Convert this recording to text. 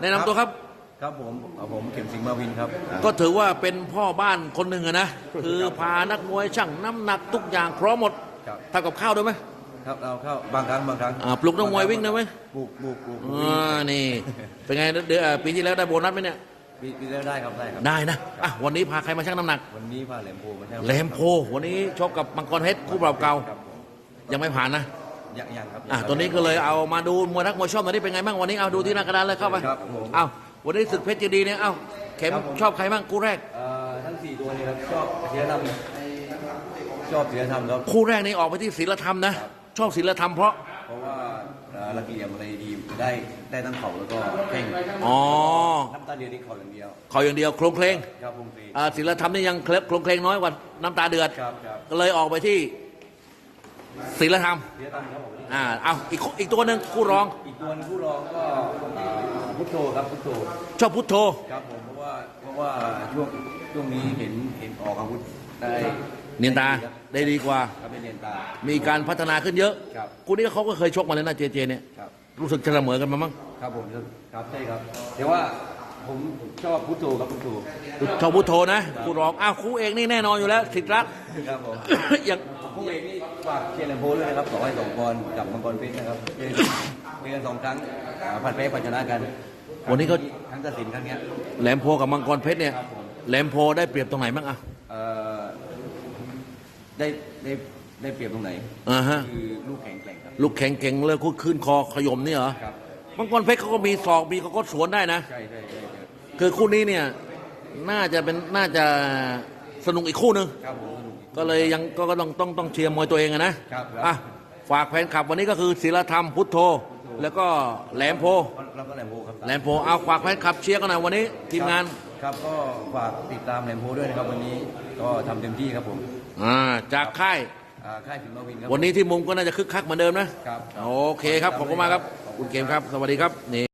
แนะนำตัวครับ ครับผมอ่าผมเข็มสิงห์มาวินครับอ่าก็ถือว่าเป็นพ่อบ้านคนหนึ่งอะนะ คือพานักมวยช่างน้ำหนักทุกอย่างพร้อมหมดครับ ทำกับข้าวด้วยไหมครับเราเข้าบางครั้งบางครั้งอ่าปลุกนักมวยวิ่งได้ไหมปลูกปลูกปลูกปลูกอ่านี่ เป็นไงเดือนเอ่อปีที่แล้วได้โบนัสไหมเนี่ย ปีปีแล้วได้ครับได้ครับ ได้นะอะวันนี้พาใครมาชั่งน้ำหนักวันนี้พาแหลมโพมาใช่ไหมแหลมโพ วันนี้ชกกับมังกรเพชรคู่ปรับเก่า ครับผมยังไม่ผ่านนะ ยังยังครับอะตัวนี้ก็เลยเอามาดูมวยนักมวยชอบตอนนี้เป็นไงบ้างวันนี้เอาดูที่หน้ากระดานเลยเข้าไปครับผมเอาวันนี้ศึกเพชรเจดีย์เนี่ยเอาเข็มครับผมชอบใครบ้างคู่แรกเอ่อทั้งสี่ตัวนี้ครับชอบเสียธรรมชอบเสียธรรมครับคู่แรกนี่ออกไปที่ศีลธรรมนะ ชอบศีลธรรมเพราะเพราะว่าเอ่อระเบียบอะไรดีได้ได้ทั้งเข่าแล้วก็แข้งอ๋อน้ำตาเดียวนี่เข่าอย่างเดียวเขาอย่างเดียวโครงเพลงครับผมฟรีอ่าศีลธรรมนี่ยังเคลโครงเพลงน้อยกว่าน้ำตาเดือดครับครับก็เลยออกไปที่ ศีลธรรมเสียธรรมครับผมอ่าเอาอีกคู่อีกตัวหนึ่งคู่รอง อีกตัวหนึ่งผู้รองก็เอ่อพุทโธครับพุทโธชอบพุทโธ ครับผมเพราะว่าเพราะว่าช่วงช่วงนี้เห็นเห็นออกอาวุธได้เนียนตาได้ดีกว่า ครับเป็นเนียนตา มีการพัฒนาขึ้นเยอะครับ คู่นี้เขาก็เคยชกมาแล้วนะเจเจเนี่ยครับ รู้สึกจะเสมอกันมามั้ง ครับผมครับใช่ครับแต่ว่า ผมชอบพุทโธครับพุทโธชอบพุทโธนะคู่รองอ้าวคู่เอกนี่แน่นอนอยู่แล้วสิทธิ์รัก ครับผม อย่างผู้เอกนี่ฝากเชียร์แลมโพด้วยนะครับสองให้สองกรกับมังกรเพชรนะครับเจอเจอกันสองครั้งอ่าผัดแพ้ผัดชนะกันวันนี้ก็ครั้งตัดสินครั้งเนี้ยแหลมโพกับมังกรเพชรเนี่ยครับผมแหลมโพได้เปรียบตรงไหนบ้างอะเอ่อได้ได้ได้เปรียบตรงไหน อ่าฮะคือลูกแข็งแกร่งครับ ลูกแข็งเก่งเลยคุดขึ้นคอขยมนี่เหรอครับ มังกรเพชรเขาก็มีศอกมีเขาก็สวนได้นะ ใช่ใช่ใช่ใช่ คือคู่นี้เนี่ยน่าจะเป็นน่าจะสนุกอีกคู่หนึ่งครับผมสนุกก็เลยยังก็ก็ต้องต้องต้องเชียร์มวยตัวเองอะนะครับครับ อะฝากแฟนคลับวันนี้ก็คือศิลธรรมพุทโธ แล้วก็แหลมโพ แล้วก็แหลมโพครับแหลมโพเอาฝากแฟนคลับเชียร์กันหน่อยวันนี้ ทีมงานครับก็ฝากติดตามแหลมโพด้วยนะครับ วันนี้ก็ทำเต็มที่ครับผมอ่าจากค่ายอ่าค่ายสิงห์มาวินครับ วันนี้ที่มุมก็น่าจะคึกคักเหมือนเดิมนะครับ โอเคครับขอบคุณมากครับขอบคุณเกมครับ สวัสดีครับนี่